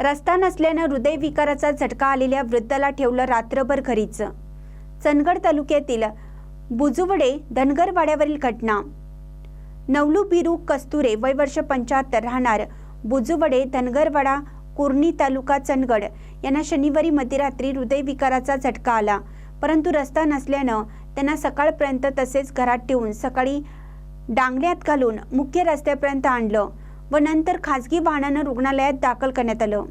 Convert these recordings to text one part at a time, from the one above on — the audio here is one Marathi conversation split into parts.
रस्ता नसल्यानं हृदयविकाराचा झटका आलेल्या वृद्धाला ठेवलं रात्रभर घरीच. चंदगड तालुक्यातील बुजुवडे धनगरवाड्यावरील घटना. नवलू बिरू कस्तुरे वय वर्ष पंच्याहत्तर राहणार बुजुवडे धनगरवाडा कुर्णी तालुका चंदगड यांना शनिवारी मध्यरात्री हृदयविकाराचा झटका आला. परंतु रस्ता नसल्यानं त्यांना सकाळपर्यंत तसेच घरात ठेवून सकाळी डांगण्यात घालून मुख्य रस्त्यापर्यंत आणलं. व नंतर खासगी वाहनानं रुग्णालयात दाखल करण्यात आलं.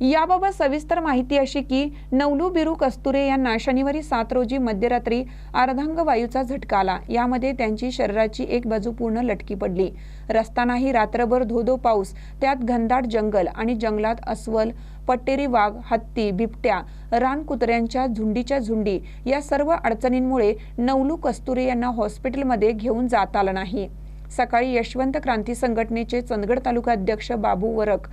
याबाबत सविस्तर माहिती अशी की नवलू बिरू कस्तुरे यांना शनिवारी सात रोजी मध्यरात्री अर्धांग वायूचा झटका आला. यामध्ये त्यांची शरीराची एक बाजू पूर्ण लटकी पडली. रस्तानाही रात्रभर धोधो पाऊस त्यात घनदाट जंगल आणि जंगलात अस्वल पट्टेरी वाघ हत्ती बिबट्या रानकुत्र्यांच्या झुंडीच्या झुंडी या सर्व अडचणींमुळे नवलू कस्तुरे यांना हॉस्पिटलमध्ये घेऊन जात आलं नाही. सकाळी यशवंत क्रांती संघटनेचे चंदगड तालुका अध्यक्ष बाबू वरक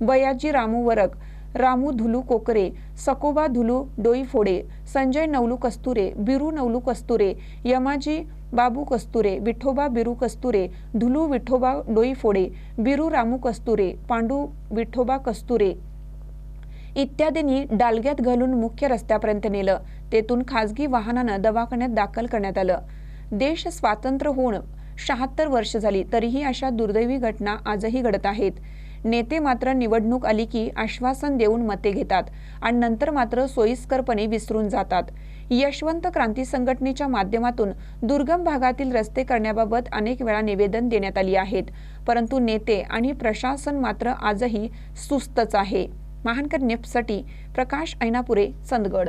बयाजी रामू वरक रामू धुलू कोकरे सकोबा धुलू डोईफोडे संजय नवलू कस्तुरे बिरू नवलू कस्तुरे यमाजी बाबू कस्तुरे विठोबा बिरू कस्तुरे धुलू विठोबा डोईफोडे बिरू रामू कस्तुरे पांडू विठोबा कस्तुरे इत्यादींनी डालग्यात घालून मुख्य रस्त्यापर्यंत नेलं. तेथून खासगी वाहनानं दवाखान्यात दाखल करण्यात आलं. देश स्वातंत्र्य होऊन शहात्तर वर्ष झाली तरीही अशा दुर्दैवी घटना आजही घडत आहेत. नेते मात्र निवडणूक आली की आश्वासन देऊन मते घेतात आणि नंतर मात्र सोयीस्करपणे विसरून जातात. यशवंत क्रांती संघटनेच्या माध्यमातून दुर्गम भागातील रस्ते करण्याबाबत अनेक वेळा निवेदन देण्यात आली आहेत परंतु नेते आणि प्रशासन मात्र आजही सुस्तच आहे. महानकर नेपसाठी प्रकाश ऐनापुरे चंदगड.